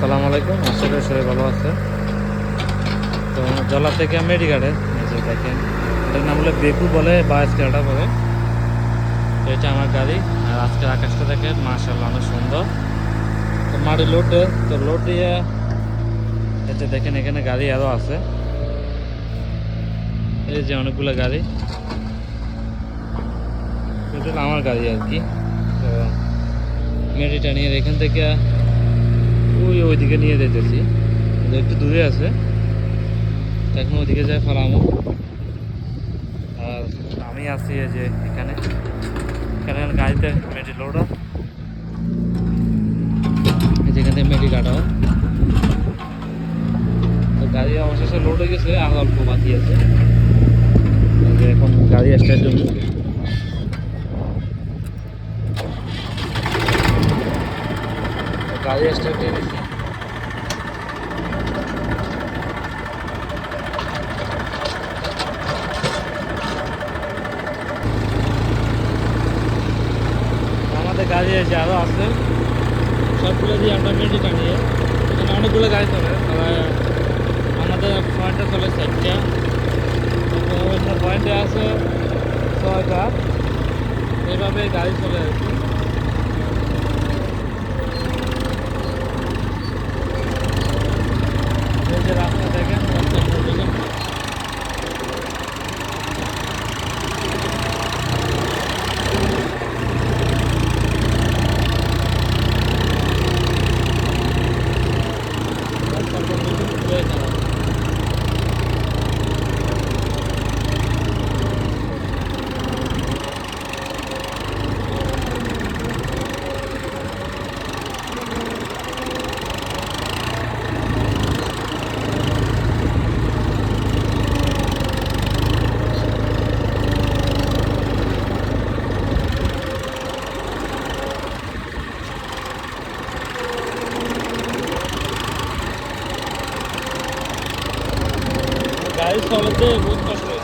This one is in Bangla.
আসসালামু আলাইকুম। আশা করি সবাই ভালো আছে। তো জলা থেকে এই যে দেখেন, এটার নাম হলো বেকু বলে, বা স্কেলটা বলে। তো এটা আমার গাড়ি, আর আজকের আকাশটা দেখেন মার্শাল্লাহ অনেক সুন্দর। তো মাটি লোড তো লোড দিয়ে এতে দেখেন, এখানে গাড়ি আরও আছে। এই যে অনেকগুলো গাড়ি। আমার গাড়ি আর কি। তো মেডিটা নিয়ে এখান থেকে ওই ওইদিকে নিয়ে যেতেছি যে একটু দূরে আছে। এখন ওইদিকে যাই ফেলামো। আর আমি আছি এই যে এখানে। এখানে গাড়িতে মেডি এই যেখান থেকে মেডি কাটা। তো গাড়ি অবশেষে লোড হয়ে গেছে, আর অল্প বাকি আছে। যে এখন গাড়ি স্টার্ট জন্য দিচ্ছি আমাদের গাড়ি আছে আরও আছে। সবগুলো দিয়ে আমরা মেডি টানিয়ে, এখানে অনেকগুলো গাড়ি চলে আমাদের পয়েন্টে চলে চারটা। পয়েন্টে আছে ছয়টা। এইভাবে গাড়ি চলে কি। গাড়ি চলাতে বহুত কষ্ট